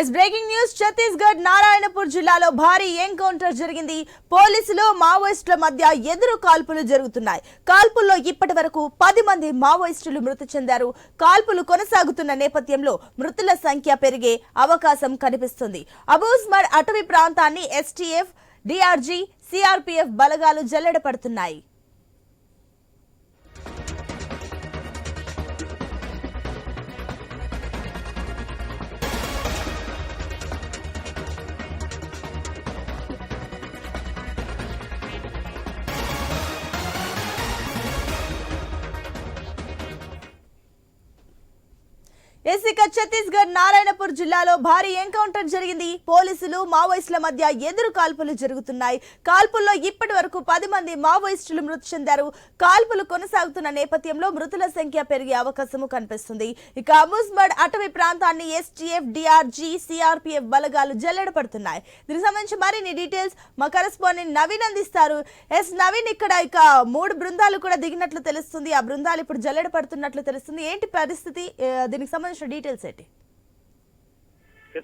Yes breaking news Chhattisgarh Narayanpur జిల్లాలో భారీ encounter జరిగింది. పోలీసులు మావోయిస్టుల మధ్య ఎదురు కాల్పులు జరుగుతున్నాయి. కాల్పుల్లో ఇప్పటి వరకు పది మంది మావోయిస్టులు మృతి చెందారు. కాల్పులు కొనసాగుతున్న నేపథ్యంలో మృతుల సంఖ్య పెరిగే అవకాశం కనిపిస్తుంది. అబూస్మర్ అటవీ ప్రాంతాన్ని ఎస్టీఎఫ్ డిఆర్జీ సిఆర్పీఎఫ్ బలగాలు జల్లెడ పడుతున్నాయి. ఇక ఛత్తీస్గఢ్ నారాయణపూర్ జిల్లాలో భారీ ఎన్కౌంటర్ జరిగింది. పోలీసులు మావోయిస్టుల మధ్య ఎదురు కాల్పులు జరుగుతున్నాయి. కాల్పుల్లో ఇప్పటి వరకు పది మంది మావోయిస్టులు మృతి చెందారు. కాల్పులు కొనసాగుతున్న నేపథ్యంలో మృతుల సంఖ్య పెరిగే అవకాశము కనిపిస్తుంది. ఇక అమూస్బడ్ అటవీ ప్రాంతాన్ని ఎస్టీఎఫ్ డిఆర్జీ సిఆర్పీఎఫ్ బలగాలు జల్లెడ పడుతున్నాయి దీనికి సంబంధించి మరిన్ని డీటెయిల్స్ మా కరెస్పాండెంట్ నవీన్ అందిస్తారు. ఎస్ నవీన్ ఇక్కడ ఇక మూడు బృందాలు కూడా దిగినట్లు తెలుస్తుంది. ఆ బృందాలు ఇప్పుడు జల్లెడ పడుతున్నట్లు తెలుస్తుంది. ఏంటి పరిస్థితి? దీనికి దీనికి సంబంధించిన డీటెయిల్స్ ఏంటి?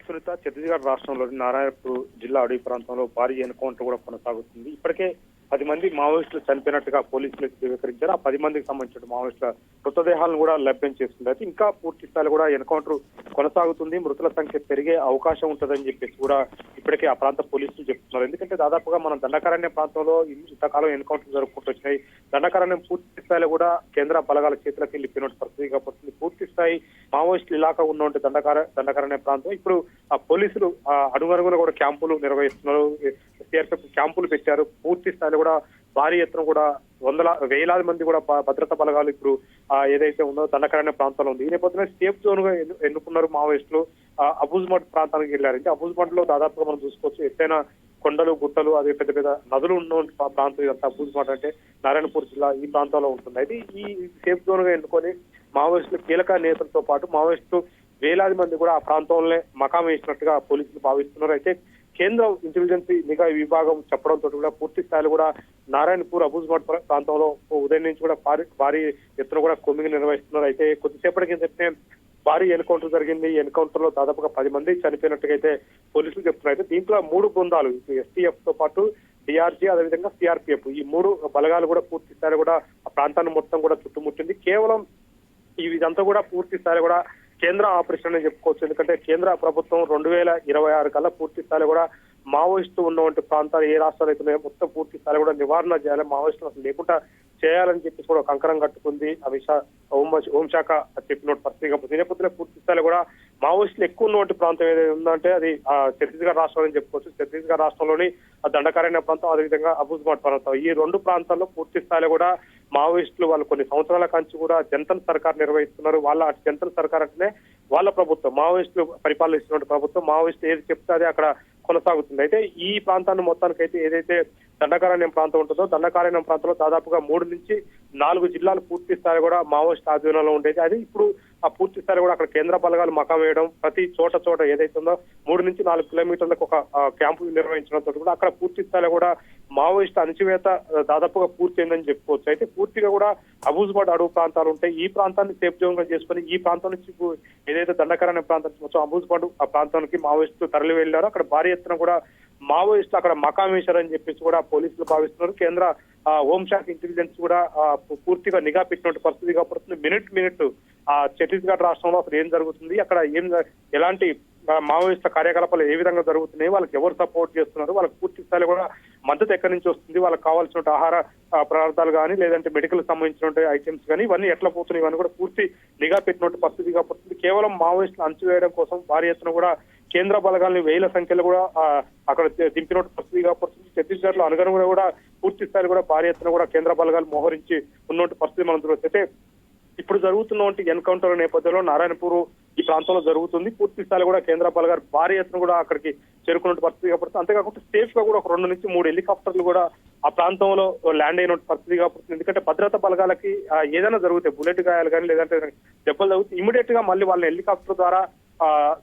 సునీత ఛత్తీస్గఢ్ రాష్ట్రంలోని నారాయణపూర్ జిల్లా అడవి ప్రాంతంలో భారీ ఎన్కౌంటర్ కూడా కొనసాగుతుంది. ఇప్పటికే పది మంది మావోయిస్టులు చనిపోయినట్టుగా పోలీసులు ధృవీకరించారు. ఆ పది మందికి సంబంధించిన మావోయిస్టుల మృతదేహాలను కూడా లభ్యం చేస్తుంది. అయితే ఇంకా పూర్తి స్థాయిలో కూడా ఎన్కౌంటర్ కొనసాగుతుంది. మృతుల సంఖ్య పెరిగే అవకాశం ఉంటుందని చెప్పేసి కూడా ఇప్పటికే ఆ ప్రాంత పోలీసులు చెప్తున్నారు. ఎందుకంటే దాదాపుగా మనం దండకారణ్య ప్రాంతంలో ఇంతకాలం ఎన్కౌంటర్ జరుపుకుంటూ వచ్చినాయి దండకారణ్యం పూర్తి స్థాయిలో కూడా కేంద్ర బలగాల చేతులకు వెళ్ళిపోయినట్టు పరిస్థితి కాబట్టి పూర్తి స్థాయి మావోయిస్టులు ఇలాకా ఉన్నటువంటి దండకార దండకారణ్య ప్రాంతం. ఇప్పుడు ఆ పోలీసులు ఆ అడుగడుగున కూడా క్యాంపులు నిర్వహిస్తున్నారు. సిఆర్పిఎఫ్ క్యాంపులు పెట్టారు. పూర్తి స్థాయిలో కూడా భారీ ఎత్తున కూడా వందల వేలాది మంది కూడా భద్రతా బలగాలు ఇప్పుడు ఆ ఏదైతే ఉందో దండకరణ ప్రాంతంలో ఉంది. ఈ నేపథ్యంలో సేఫ్ జోన్గా ఎన్నుకున్నారు మావోయిస్టులు. అబుజ్మట్ ప్రాంతానికి వెళ్ళారు. అబుజ్మట్లో దాదాపుగా మనం చూసుకోవచ్చు ఎత్తైన కొండలు గుట్టలు అదే పెద్ద పెద్ద నదులు ఉన్న ప్రాంతం ఇదంతా అబుజ్మట్ అంటే నారాయణపూర్ జిల్లా ఈ ప్రాంతంలో ఉంటుంది. అయితే ఈ సేఫ్ జోన్గా ఎన్నుకొని మావోయిస్టులు కీలక నేతలతో పాటు మావోయిస్టులు వేలాది మంది కూడా ఆ ప్రాంతంలోనే మకాం వేసినట్టుగా పోలీసులు భావిస్తున్నారు. అయితే కేంద్ర ఇంటెలిజెన్స్ నిఘా విభాగం చెప్పడంతో కూడా పూర్తి స్థాయిలో కూడా నారాయణపూర్ అబూజ్మడ్ ప్రాంతంలో ఉదయం నుంచి కూడా భారీ భారీ ఎత్తున కూడా కొమ్మింగ్ నిర్వహిస్తున్నారు. అయితే కొద్దిసేపటి కిందటే భారీ ఎన్కౌంటర్ జరిగింది. ఎన్కౌంటర్లో దాదాపుగా పది మంది చనిపోయినట్టుగా అయితే పోలీసులు చెప్తున్నారు. అయితే దీంట్లో మూడు బృందాలు ఎస్టీఎఫ్తో పాటు డిఆర్జీ అదేవిధంగా సిఆర్పిఎఫ్. ఈ మూడు బలగాలు కూడా పూర్తి స్థాయిలో కూడా ఆ ప్రాంతాన్ని మొత్తం కూడా చుట్టుముట్టింది. కేవలం ఇదంతా కూడా పూర్తి స్థాయిలో కూడా కేంద్ర ఆపరేషన్ అని చెప్పుకోవచ్చు. ఎందుకంటే కేంద్ర ప్రభుత్వం రెండు వేల ఇరవై ఆరు కల్లా పూర్తి స్థాయిలో కూడా మావోయిస్టు ఉన్నటువంటి ప్రాంతాలు ఏ రాష్ట్రాలు అయితే మొత్తం పూర్తి స్థాయిలో కూడా నివారణ చేయాలి మావోయిస్టులు అసలు లేకుండా చేయాలని చెప్పేసి కూడా కంకరం కట్టుకుంది. అమిత్ షా హోంశాఖ చెప్పినట్టు పరిస్థితి. కాబట్టి నేపథ్యంలో పూర్తి స్థాయిలో కూడా మావోయిస్టులు ఎక్కువ ఉన్నటువంటి ప్రాంతం ఏదైతే ఉందంటే అది ఛత్తీస్గఢ్ రాష్ట్రం అని చెప్పుకోవచ్చు. ఛత్తీస్గఢ్ రాష్ట్రంలోని ఆ దండకారణ్య ప్రాంతం అదేవిధంగా అబూజ్మాట్ ప్రాంతం. ఈ రెండు ప్రాంతాల్లో పూర్తి స్థాయిలో కూడా మావోయిస్టులు వాళ్ళు కొన్ని సంవత్సరాల కాంచి కూడా జంతన్ సర్కార్ నిర్వహిస్తున్నారు. వాళ్ళ జంతన్ సర్కార్ అంటేనే వాళ్ళ ప్రభుత్వం. మావోయిస్టులు పరిపాలిస్తున్న ప్రభుత్వం. మావోయిస్టు ఏది చెప్తే అదే అక్కడ కొనసాగుతుంది. అయితే ఈ ప్రాంతాన్ని మొత్తానికైతే ఏదైతే దండకారణ్యం ప్రాంతం ఉంటుందో దండకారణ్యం ప్రాంతంలో దాదాపుగా మూడు నుంచి నాలుగు జిల్లాలు పూర్తి స్థాయి కూడా మావోయిస్ట్ ఆధ్వర్యంలో ఉండేది. అది ఇప్పుడు ఆ పూర్తి స్థాయి కూడా అక్కడ కేంద్ర బలగాలు మకం వేయడం ప్రతి చోట చోట ఏదైతే ఉందో మూడు నుంచి నాలుగు కిలోమీటర్లకు ఒక క్యాంపు నిర్వహించడంతో కూడా అక్కడ పూర్తి స్థాయిలో కూడా మావోయిస్ట్ అణచివేత దాదాపుగా పూర్తయిందని చెప్పుకోవచ్చు. అయితే పూర్తిగా కూడా అబూజ్బాడ్ అడవు ప్రాంతాలు ఉంటాయి. ఈ ప్రాంతాన్ని సేఫ్ జోన్గా చేసుకుని ఈ ప్రాంతం నుంచి ఏదైతే దండకరణ ప్రాంతం నుంచి అబూజ్బాడ్ ఆ ప్రాంతానికి మావోయిస్టులు తరలి వెళ్ళారో అక్కడ భారీ ఎత్తున కూడా మావోయిస్టులు అక్కడ మకాం వేశారని చెప్పేసి కూడా పోలీసులు భావిస్తున్నారు. కేంద్ర హోంశాఖ ఇంటెలిజెన్స్ కూడా పూర్తిగా నిఘా పెట్టినటువంటి పరిస్థితి కాబట్టి మినిట్ మినిట్ ఆ ఛత్తీస్గఢ్ రాష్ట్రంలో అసలు ఏం జరుగుతుంది అక్కడ ఏం ఎలాంటి మావోయిస్టుల కార్యకలాపాలు ఏ విధంగా జరుగుతున్నాయి వాళ్ళకి ఎవరు సపోర్ట్ చేస్తున్నారు వాళ్ళకి పూర్తి స్థాయిలో కూడా మద్దతు ఎక్కడి నుంచి వస్తుంది వాళ్ళకి కావాల్సిన ఆహార పదార్థాలు కానీ లేదంటే మెడికల్ సంబంధించిన ఐటమ్స్ కానీ ఇవన్నీ ఎట్లా పోతున్నాయి ఇవన్నీ కూడా పూర్తి నిఘా పెట్టినట్టు పరిస్థితి కాబట్టి కేవలం మావోయిస్టులు అంచువేయడం కోసం భారీ ఎత్తున కూడా కేంద్ర బలగాల్ని వేల సంఖ్యలో కూడా అక్కడ దింపినట్టు పరిస్థితి కాబట్టి ఛత్తీస్గఢ్లో అనుగుణంగా కూడా పూర్తి స్థాయిలో కూడా భారీ ఎత్తున కూడా కేంద్ర బలగాలు మోహరించి ఉన్నట్టు పరిస్థితి మనం చూడవచ్చు అయితే ఇప్పుడు జరుగుతున్నటువంటి ఎన్కౌంటర్ నేపథ్యంలో నారాయణపూర్ ఈ ప్రాంతంలో జరుగుతుంది. పూర్తి స్థాయిలో కూడా కేంద్ర గారు భారీ ఎత్తున కూడా అక్కడికి చేరుకున్నట్టు పరిస్థితి కాబట్టి అంతేకాకుండా సేఫ్గా కూడా ఒక రెండు నుంచి మూడు హెలికాప్టర్లు కూడా ఆ ప్రాంతంలో ల్యాండ్ అయిన పరిస్థితి కాబట్టి ఎందుకంటే భద్రతా బలగాలకి ఏదైనా జరుగుతాయి బుల్లెట్ గాయాలు కానీ లేదంటే దెబ్బలు తగ్గుతాయి ఇమీడియట్గా మళ్ళీ వాళ్ళని హెలికాప్టర్ ద్వారా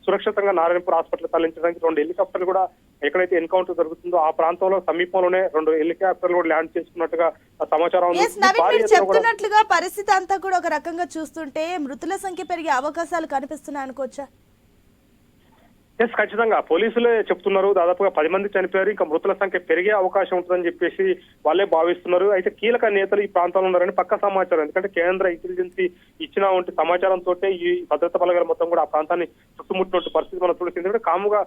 సురక్షితంగా నారాయణపూర్ హాస్పిటల్ తరలించడానికి రెండు హెలికాప్టర్లు కూడా ఎక్కడైతే ఎన్కౌంటర్ జరుగుతుందో ఆ ప్రాంతంలో సమీపంలోనే రెండు హెలికాప్టర్లు కూడా ల్యాండ్ చేసుకున్నట్టుగా సమాచారం చెప్తున్నట్లుగా పరిస్థితి అంతా కూడా ఒక రకంగా చూస్తుంటే మృతుల సంఖ్య పెరిగే అవకాశాలు కనిపిస్తున్నాయి అనుకోవచ్చా ఎస్ ఖచ్చితంగా. పోలీసులే చెప్తున్నారు. దాదాపుగా పది మంది చనిపోయారు. ఇంకా మృతుల సంఖ్య పెరిగే అవకాశం ఉంటుందని చెప్పేసి వాళ్ళే భావిస్తున్నారు. అయితే కీలక నేతలు ఈ ప్రాంతంలో ఉన్నారని పక్క సమాచారం. ఎందుకంటే కేంద్ర ఇంటెలిజెన్సీ ఇచ్చిన వంటి సమాచారంతో ఈ భద్రతా బలగాలు మొత్తం కూడా ఆ ప్రాంతాన్ని చుట్టుముట్టినట్టు పరిస్థితి మనం చూడొచ్చు ఎందుకంటే కాముగా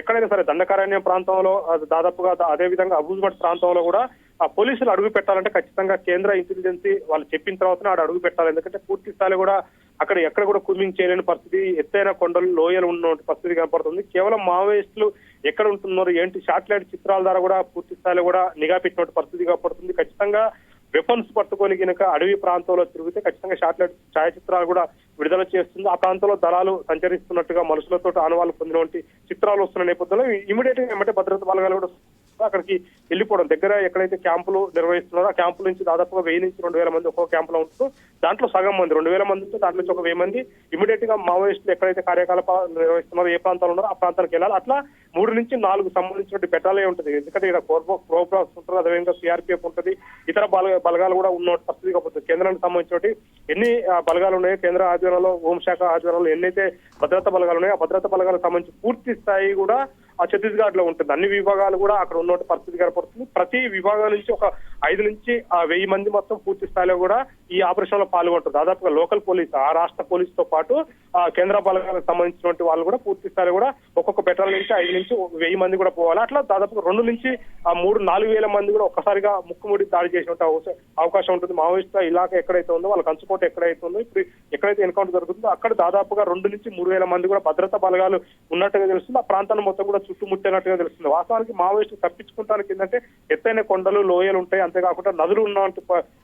ఎక్కడైనా సరే దండకారణ్యం ప్రాంతంలో దాదాపుగా అదే విధంగా అబూజ్మట్ ప్రాంతంలో కూడా ఆ పోలీసులు అడుగు పెట్టాలంటే ఖచ్చితంగా కేంద్ర ఇంటెలిజెన్సీ వాళ్ళు చెప్పిన తర్వాతనే ఆడ అడుగు పెట్టాలి ఎందుకంటే పూర్తి స్థాయిలో కూడా అక్కడ ఎక్కడ కూడా కూమింగ్ చేయలేని పరిస్థితి ఎత్తైన కొండలు లోయలు ఉన్న పరిస్థితి కనపడుతుంది. కేవలం మావోయిస్టులు ఎక్కడ ఉంటున్నారు ఏంటి శాటిలైట్ చిత్రాల ద్వారా కూడా పూర్తి స్థాయిలో కూడా నిఘా పెట్టినట్టు పరిస్థితి కనపడుతుంది. ఖచ్చితంగా వెపన్స్ పట్టుకొని కనుక అడవి ప్రాంతంలో తిరిగితే ఖచ్చితంగా శాటిలైట్ ఛాయాచిత్రాలు కూడా విడుదల చేస్తుంది. ఆ ప్రాంతంలో దళాలు సంచరిస్తున్నట్టుగా మనుషులతో ఆనవాళ్ళు పొందినటువంటి చిత్రాలు వస్తున్న నేపథ్యంలో ఇమీడియట్గా ఏమంటే భద్రతా బలగాలు కూడా అక్కడికి వెళ్ళిపోవడం. దగ్గర ఎక్కడైతే క్యాంపులు నిర్వహిస్తున్నారో ఆ క్యాంపుల నుంచి దాదాపుగా వెయ్యి నుంచి రెండు వేల మంది ఒక్కొక్క క్యాంపులో ఉంటూ దాంట్లో సగం మంది రెండు వేల మంది ఉంటే దాంట్లో నుంచి ఒక వెయ్యి మంది ఇమీడియట్గా మావోయిస్టులు ఎక్కడైతే కార్యకలాపాలు నిర్వహిస్తున్నారో ఏ ప్రాంతాలు ఉన్నారో ఆ ప్రాంతానికి వెళ్ళాలి. అట్లా మూడు నుంచి నాలుగు సంబంధించిన పెట్టాలే ఉంటుంది. ఎందుకంటే ఇక్కడ కోర్పో ప్రోగ్రామ్స్ ఉంటుంది అదేవిధంగా సిఆర్పిఎఫ్ ఉంటుంది. ఇతర బల బలగాలు కూడా ఉన్న పరిస్థితి కాకపోతే కేంద్రానికి సంబంధించి ఎన్ని బలగాలు ఉన్నాయో కేంద్ర ఆధ్వర్యంలో హోంశాఖ ఆధ్వర్యంలో ఎన్నైతే భద్రతా బలగాలు ఉన్నాయో ఆ భద్రతా బలగాలకు సంబంధించి పూర్తి స్థాయి కూడా ఛత్తీస్గఢ్లో ఉంటుంది. అన్ని విభాగాలు కూడా అక్కడ ఉన్న పరిస్థితి కనపడుతుంది. ప్రతి విభాగం నుంచి ఒక ఐదు నుంచి ఆ వెయ్యి మంది మొత్తం పూర్తి స్థాయిలో కూడా ఈ ఆపరేషన్లో పాల్గొంటారు. దాదాపుగా లోకల్ పోలీస్ ఆ రాష్ట్ర పోలీస్తో పాటు ఆ కేంద్ర బలగాలకు సంబంధించినటువంటి వాళ్ళు కూడా పూర్తి స్థాయిలో కూడా ఒక్కొక్క పెట్రోల్ నుంచి ఐదు నుంచి వెయ్యి మంది కూడా పోవాలి. అట్లా దాదాపు రెండు నుంచి ఆ మూడు నాలుగు వేల మంది కూడా ఒక్కసారిగా ముక్కుముడి దాడి చేసినట్టు అవకాశం ఉంటుంది. మావోయిస్ట్ ఇలాక ఎక్కడైతే ఉందో వాళ్ళ కంచుకోట ఎక్కడైతే ఉందో ఇప్పుడు ఎక్కడైతే ఎన్కౌంటర్ జరుగుతుందో అక్కడ దాదాపుగా రెండు నుంచి మూడు వేల మంది కూడా భద్రతా బలగాలు ఉన్నట్టుగా తెలుస్తుంది. ఆ ప్రాంతాన్ని మొత్తం కూడా చుట్టుముట్టినట్టుగా తెలుస్తుంది. వాస్తవానికి మావోయిస్టులు తప్పించుకుంటానికి ఏంటంటే ఎత్తైన కొండలు లోయలు ఉంటాయి. అంతేకాకుండా నదులు ఉన్నటువంటి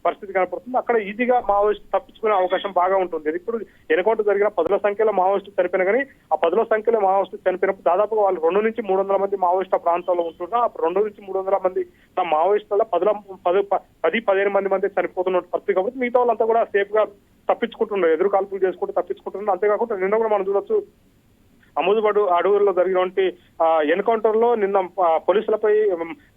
పరిస్థితి కనపడుతుంది. అక్కడ ఈజీగా మావోయిస్ట్ తప్పించుకునే అవకాశం బాగా ఉంటుంది. ఇది ఇప్పుడు ఎన్కౌంటర్ జరిగిన పదుల సంఖ్యలో మావోయిస్టులు చనిపోయినా కానీ ఆ పదుల సంఖ్యలో మావోయిస్టులు చనిపోయినప్పుడు దాదాపుగా వాళ్ళు రెండు నుంచి మూడు వందల మంది మావోయిస్ట్ ప్రాంతాల్లో ఉంటున్నా రెండు నుంచి మూడు వందల మంది ఆ మావోయిస్టుల పదుల పది పది పదిహేను మంది మంది చనిపోతున్న పరిస్థితి. కాబట్టి మిగతా వాళ్ళంతా కూడా సేఫ్గా తప్పించుకుంటున్నారు. ఎదురు కాల్పులు చేసుకుంటూ తప్పించుకుంటున్నారు. అంతేకాకుండా నిన్న కూడా మనం చూడొచ్చు అముదుబడు అడవుల్లో జరిగినటువంటి ఎన్కౌంటర్లో నిన్న పోలీసులపై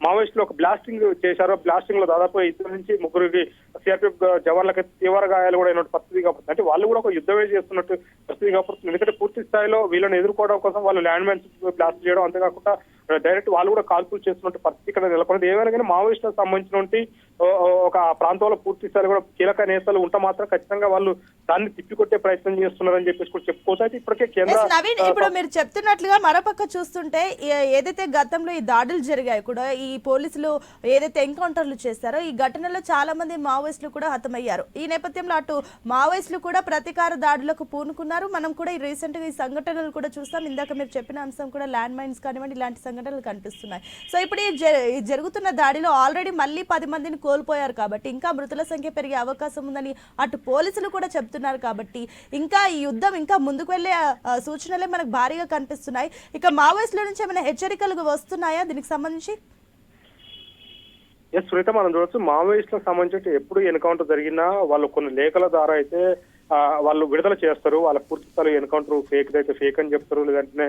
మావోయిస్టులు ఒక బ్లాస్టింగ్ చేశారు. బ్లాస్టింగ్లో దాదాపు ఇద్దరు నుంచి ముగ్గురికి సిఆర్పిఎఫ్ జవాన్లకి తీవ్ర గాయాలు కూడా అయిన పరిస్థితి కాబట్టి అంటే వాళ్ళు కూడా ఒక యుద్ధమే చేస్తున్నట్టు పరిస్థితి కాబట్టి ఎందుకంటే పూర్తి స్థాయిలో వీళ్ళని ఎదుర్కోవడం కోసం వాళ్ళు ల్యాండ్ మైన్స్ బ్లాస్ట్ చేయడం అంతేకాకుండా డైరెక్ట్ వాళ్ళు కూడా కాల్పులు చేస్తున్నట్టు పరిస్థితి ఇక్కడ నెలకొన్నది ఏమైనా కానీ మావోయిస్టులకు సంబంధించినటువంటి ఒక ప్రాంతంలో పూర్తి స్థాయిలో కూడా కీలక నేతలు ఉంటే మాత్రం ఖచ్చితంగా వాళ్ళు దాన్ని తిప్పికొట్టే ప్రయత్నం చేస్తున్నారని చెప్పేసి కూడా చెప్పుకోవచ్చు. అయితే ఇప్పటికే కేంద్ర ఇప్పుడు మీరు చెప్తున్నట్లుగా మరోపక్క చూస్తుంటే ఏదైతే గతంలో ఈ దాడులు జరిగాయి కూడా ఈ పోలీసులు ఏదైతే ఎన్కౌంటర్లు చేశారో ఈ ఘటనలో చాలా మంది మావోయిస్టులు కూడా హతమయ్యారు. ఈ నేపథ్యంలో అటు మావోయిస్టులు కూడా ప్రతీకార దాడులకు పూనుకున్నారు. మనం కూడా ఈ రీసెంట్గా ఈ సంఘటనలు కూడా చూస్తాం. ఇందాక మీరు చెప్పిన అంశం కూడా ల్యాండ్ మైన్స్ కానివ్వండి ఇలాంటి సంఘటనలు కనిపిస్తున్నాయి. సో ఇప్పుడు ఈ జరుగుతున్న దాడిలో ఆల్రెడీ మళ్ళీ పది మందిని కోల్పోయారు కాబట్టి ఇంకా మృతుల సంఖ్య పెరిగే అవకాశం ఉందని అటు పోలీసులు కూడా చెప్తున్నారు కాబట్టి ఇంకా ఈ యుద్ధం ఇంకా ముందుకు వెళ్ళే సూచనలే మనకు భారీగా కనిపిస్తున్నాయి. ఇక మావోయిస్టుల నుంచి ఏమైనా హెచ్చరికలు వస్తున్నాయా? దీనికి సంబంధించి? ఎస్ సునీత మనం చూడొచ్చు. మావోయిస్టులకు సంబంధించి ఎప్పుడు ఎన్కౌంటర్ జరిగినా వాళ్ళు కొన్ని లేఖల ద్వారా అయితే వాళ్ళు విడుదల చేస్తారు. వాళ్ళ పూర్తి స్థాయి ఎన్కౌంటర్ ఫేక్ అయితే ఫేక్ అని చెప్తారు. లేదంటే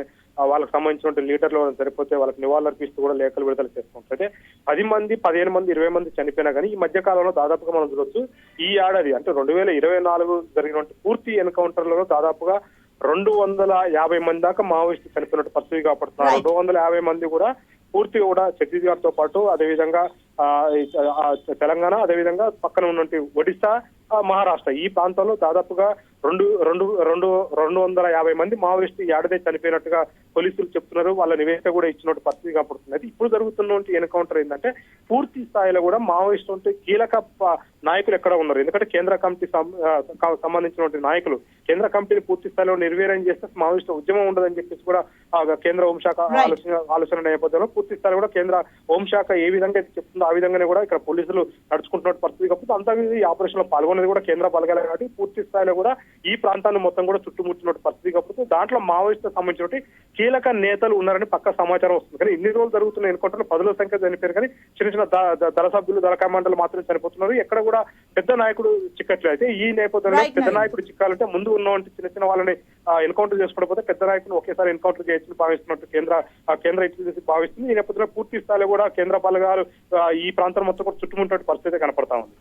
వాళ్ళకి సంబంధించిన లీటర్లు సరిపోతే వాళ్ళకి నివాళులు అర్పిస్తూ కూడా లేఖలు విడుదల చేస్తుంటారు. అయితే పది మంది పదిహేను మంది ఇరవై మంది చనిపోయినా కానీ ఈ మధ్య కాలంలో దాదాపుగా మనం చూడొచ్చు ఈ ఏడాది అంటే రెండు వేల ఇరవై నాలుగు జరిగినటువంటి పూర్తి ఎన్కౌంటర్లలో దాదాపుగా రెండు వందల యాభై మంది దాకా మావోయిస్టులు చనిపోయినట్టు పరిస్థితి కాపాడుతున్నారు. రెండు వందల యాభై మంది కూడా పూర్తిగా కూడా ఛత్తీస్గఢ్తో పాటు అదేవిధంగా తెలంగాణ అదేవిధంగా పక్కన ఉన్నటువంటి ఒడిశా మహారాష్ట్ర. ఈ ప్రాంతంలో దాదాపుగా రెండు రెండు రెండు రెండు వందల యాభై మంది మావోయిస్టు ఏడాది చనిపోయినట్టుగా పోలీసులు చెప్తున్నారు. వాళ్ళ నివేదిక కూడా ఇచ్చినట్టు పరిస్థితి కనపడుతుంది. ఇప్పుడు జరుగుతున్నటువంటి ఎన్కౌంటర్ ఏంటంటే పూర్తి స్థాయిలో కూడా మావోయిస్టు అంటే కీలక నాయకులు ఎక్కడ ఉన్నారు? ఎందుకంటే కేంద్ర కమిటీ సంబంధించినటువంటి నాయకులు. కేంద్ర కమిటీని పూర్తి స్థాయిలో నిర్వీర్యం చేస్తే మావోయిస్టు ఉద్యమం ఉండదని చెప్పేసి కూడా కేంద్ర హోంశాఖ. ఆలోచన ఆలోచన నేపథ్యంలో పూర్తి స్థాయిలో కూడా కేంద్ర హోంశాఖ ఏ విధంగా అయితే చెప్తుందో ఆ విధంగానే కూడా ఇక్కడ పోలీసులు నడుచుకుంటున్న పరిస్థితి కాకపోతే అంతా ఈ ఆపరేషన్లో పాల్గొనేది కూడా కేంద్ర బలగాలే కాబట్టి పూర్తి స్థాయిలో కూడా ఈ ప్రాంతాన్ని మొత్తం కూడా చుట్టుముట్టిన పరిస్థితి కాకపోతే దాంట్లో మావోయిస్టు సంబంధించిన కీలక నేతలు ఉన్నారని పక్క సమాచారం వస్తుంది. కానీ ఇన్ని రోజులు జరుగుతున్న ఎన్కౌంటర్లో పదుల సంఖ్య చనిపోయారు. కానీ చిన్న చిన్న దళ సభ్యులు దళ కమాండర్లు మాత్రమే చనిపోతున్నారు. ఎక్కడ కూడా పెద్ద నాయకుడు చిక్కట్లేదు. అయితే ఈ నేపథ్యంలో పెద్ద. నాయకుడు చిక్కాలంటే ముందు ఉన్నటువంటి చిన్న చిన్న వాళ్ళని ఎన్కౌంటర్ చేసుకోకపోతే పెద్ద నాయకుని ఒకేసారి ఎన్కౌంటర్ చేయొచ్చని భావిస్తున్నట్టు కేంద్ర కేంద్ర ఇంటెలిజెన్స్ భావిస్తుంది. ఈ నేపథ్యంలో పూర్తి స్థాయిలో కూడా కేంద్ర బలగాలు ఈ ప్రాంతం మొత్తం కూడా చుట్టుముట్టినట్టు పరిస్థితి కనపడతా ఉంది.